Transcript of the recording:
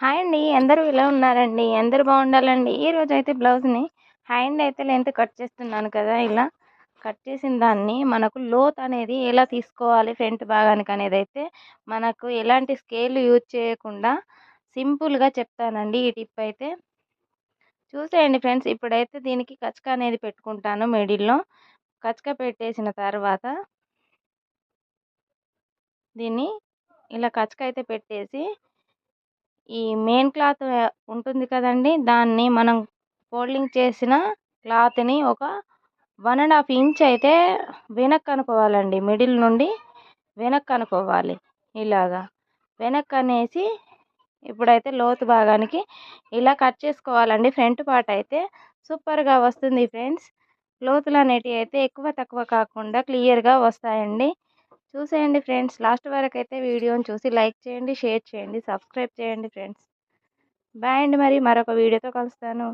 Hi అండి అందరూ ఇలా ఉన్నారండి? అందరూ బాగుండాలండి. ఈ రోజు అయితే బ్లౌజ్ని హ్యాండ్ అయితే లెంత్ కట్ చేస్తున్నాను కదా ఇలా. కట్ చేసిన దాన్ని మనకు లోత్ అనేది ఎలా తీసుకోవాలి ఫ్రంట్ భాగానికి అనేది అయితే మనకు ఎలాంటి స్కేల్ యూజ్ చేయకుండా సింపుల్గా చెప్తానండి ఈ టిప్ అయితే. చూసేయండి ఫ్రెండ్స్ ఇప్పుడైతే దీనికి కచక అనేది పెట్టుకుంటాను మిడిల్లో. కచక పెట్టేసిన తర్వాత దీన్ని ఇలా కచక అయితే పెట్టేసి ఈ మెయిన్ క్లాత్ ఉంటుంది కదండి. దాన్ని మనం ఫోల్డింగ్ చేసిన క్లాత్ని ఒక వన్ అండ్ హాఫ్ ఇంచ్ అయితే వెనక్కి అనుకోవాలండి. మిడిల్ నుండి వెనక్కి అనుకోవాలి. ఇలాగా వెనక్కి అనేసి ఇప్పుడైతే లోతు భాగానికి ఇలా కట్ చేసుకోవాలండి. ఫ్రంట్ పార్ట్ అయితే సూపర్గా వస్తుంది ఫ్రెండ్స్. లోతులు అనేటివి అయితే ఎక్కువ తక్కువ కాకుండా క్లియర్గా వస్తాయండి. చూసేయండి ఫ్రెండ్స్. లాస్ట్ వరకు అయితే వీడియోని చూసి లైక్ చేయండి షేర్ చేయండి సబ్స్క్రైబ్ చేయండి ఫ్రెండ్స్. బాయ్ అండి మరి. మరొక వీడియోతో కలుస్తాను.